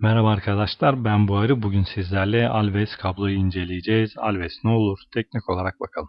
Merhaba arkadaşlar ben Buhari. Bugün sizlerle Alves kabloyu inceleyeceğiz. Alves ne olur teknik olarak bakalım.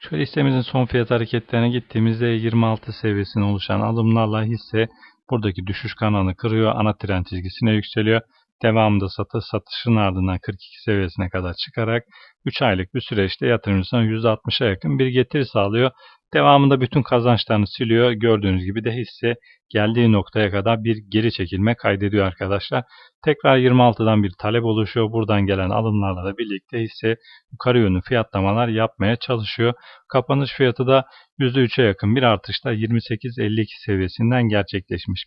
Şöyle hissemizin son fiyat hareketlerine gittiğimizde 26 seviyesine oluşan alımlarla hisse buradaki düşüş kanalını kırıyor. Ana trend çizgisine yükseliyor. Devamında satış satışın ardından 42 seviyesine kadar çıkarak 3 aylık bir süreçte yatırımcısına %60'a yakın bir getiri sağlıyor. Devamında bütün kazançlarını siliyor. Gördüğünüz gibi de hisse geldiği noktaya kadar bir geri çekilme kaydediyor arkadaşlar. Tekrar 26'dan bir talep oluşuyor. Buradan gelen alımlarla da birlikte hisse yukarı yönlü fiyatlamalar yapmaya çalışıyor. Kapanış fiyatı da %3'e yakın bir artışla 28.52 seviyesinden gerçekleşmiş.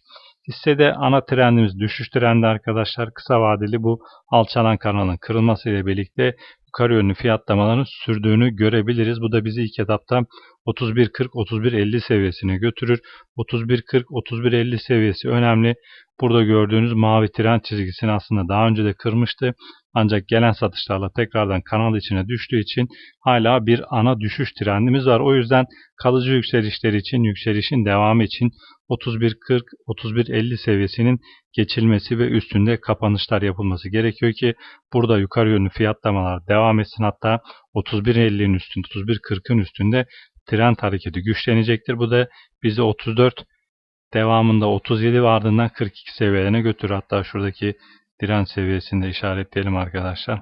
Hissede ana trendimiz düşüş trendi arkadaşlar. Kısa vadeli bu alçalan kanalın kırılması ile birlikte yukarı yönlü fiyatlamaların sürdüğünü görebiliriz. Bu da bizi ilk etapta 31.40-31.50 seviyesine götürür. 31.40-31.50 seviyesi önemli. Burada gördüğünüz mavi trend çizgisini aslında daha önce de kırmıştı. Ancak gelen satışlarla tekrardan kanal içine düştüğü için hala bir ana düşüş trendimiz var. O yüzden kalıcı yükselişler için, yükselişin devamı için 31.40-31.50 seviyesinin geçilmesi ve üstünde kapanışlar yapılması gerekiyor ki burada yukarı yönlü fiyatlamalar devam etsin. Hatta 31.50'nin üstünde, 31.40'ın üstünde trend hareketi güçlenecektir. Bu da bizi 34 devamında 37 ve ardından 42 seviyelerine götürür. Hatta şuradaki direnç seviyesinde işaretleyelim arkadaşlar.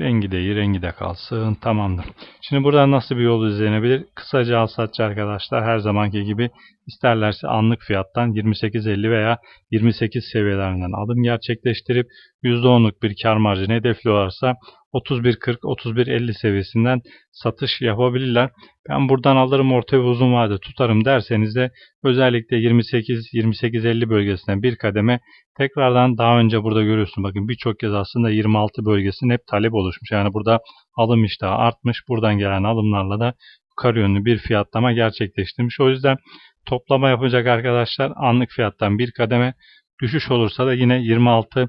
Rengi de iyi, rengi de kalsın. Tamamdır. Şimdi buradan nasıl bir yol izlenebilir? Kısaca al satçı arkadaşlar her zamanki gibi isterlerse anlık fiyattan 28.50 veya 28 seviyelerinden alım gerçekleştirip %10'luk bir kar marjını hedefliyorlarsa 31.40-31.50 seviyesinden satış yapabilirler. Ben buradan alırım orta ve uzun vade tutarım derseniz de özellikle 28-28.50 bölgesinden bir kademe tekrardan daha önce burada görüyorsun bakın birçok kez aslında 26 bölgesinde hep talep oluşmuş. Yani burada alım iştahı artmış. Buradan gelen alımlarla da yukarı yönlü bir fiyatlama gerçekleştirmiş. O yüzden toplama yapacak arkadaşlar anlık fiyattan bir kademe Düşüş olursa da yine 26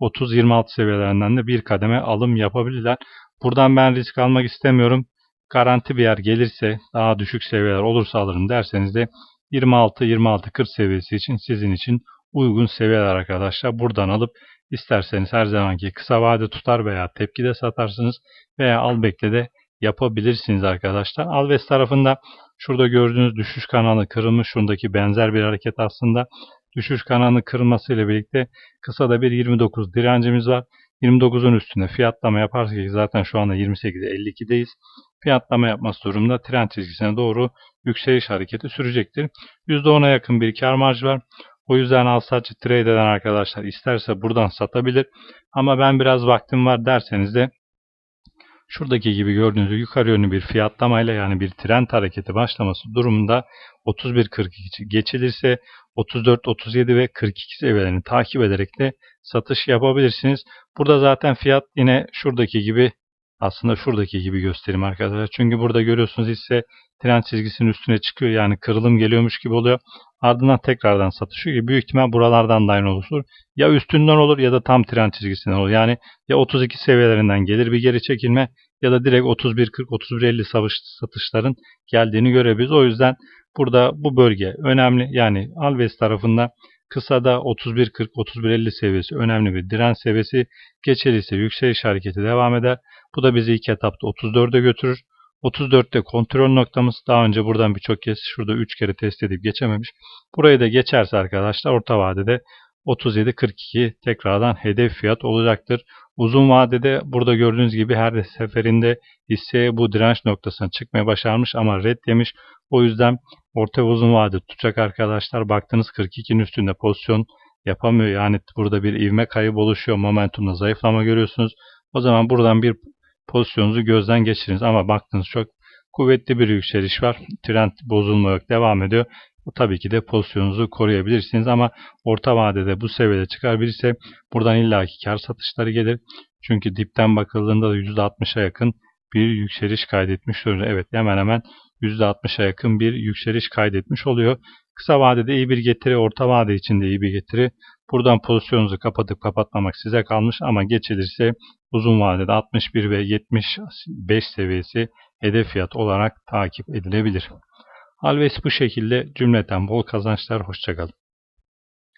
30-26 seviyelerinden de bir kademe alım yapabilirler. Buradan ben risk almak istemiyorum. Garanti bir yer gelirse daha düşük seviyeler olursa alırım derseniz de 26-26-40 seviyesi için sizin için uygun seviyeler arkadaşlar. Buradan alıp isterseniz her zamanki kısa vade tutar veya tepkide satarsınız veya al bekle de yapabilirsiniz arkadaşlar. Alves tarafında şurada gördüğünüz düşüş kanalı kırılmış. Şundaki benzer bir hareket aslında düşüş kanalının kırılmasıyla birlikte kısa da bir 29 direncimiz var. 29'un üstünde fiyatlama yaparsak zaten şu anda 28'e 52'deyiz. Fiyatlama yapması durumunda trend çizgisine doğru yükseliş hareketi sürecektir. %10'a yakın bir kar marjı var. O yüzden al satçı trade eden arkadaşlar isterse buradan satabilir. Ama ben biraz vaktim var derseniz de Şuradaki gibi gördüğünüz yukarı yönlü bir fiyatlamayla yani bir trend hareketi başlaması durumunda 31.42 geçilirse 34, 37 ve 42 seviyelerini takip ederek de satış yapabilirsiniz. Burada zaten fiyat yine şuradaki gibi aslında şuradaki gibi göstereyim arkadaşlar. Çünkü burada görüyorsunuz ise trend çizgisinin üstüne çıkıyor. Yani kırılım geliyormuş gibi oluyor. Ardından tekrardan satışı gibi büyük ihtimal buralardan da aynı oluşur. Ya üstünden olur ya da tam trend çizgisinden olur. Yani ya 32 seviyelerinden gelir bir geri çekilme ya da direkt 31-40-31-50 satışların geldiğini görebiliriz. O yüzden burada bu bölge önemli. Yani Alves tarafında kısada 31-40-31-50 seviyesi önemli bir direnç seviyesi. Geçerliyse yükseliş hareketi devam eder. Bu da bizi ilk etapta 34'e götürür. 34'te kontrol noktamız daha önce buradan birçok kez şurada 3 kere test edip geçememiş. Burayı da geçerse arkadaşlar orta vadede 37.42 tekrardan hedef fiyat olacaktır. Uzun vadede burada gördüğünüz gibi her seferinde hisse bu direnç noktasına çıkmaya başarmış ama red demiş. O yüzden orta ve uzun vade tutacak arkadaşlar. Baktınız 42'nin üstünde pozisyon yapamıyor. Yani burada bir ivme kaybı oluşuyor. Momentumda zayıflama görüyorsunuz. O zaman buradan bir pozisyonunuzu gözden geçiriniz. Ama baktınız çok kuvvetli bir yükseliş var. Trend bozulma. Devam ediyor. Tabii ki de pozisyonunuzu koruyabilirsiniz ama orta vadede bu seviyede çıkar birisi buradan illaki kar satışları gelir. Çünkü dipten bakıldığında da %60'a yakın bir yükseliş kaydetmiş oluyor. Evet hemen hemen %60'a yakın bir yükseliş kaydetmiş oluyor. Kısa vadede iyi bir getiri, orta vade için de iyi bir getiri. Buradan pozisyonunuzu kapatıp kapatmamak size kalmış ama geçilirse uzun vadede 61 ve 75 seviyesi hedef fiyat olarak takip edilebilir. Alves bu şekilde cümleten bol kazançlar. Hoşçakalın.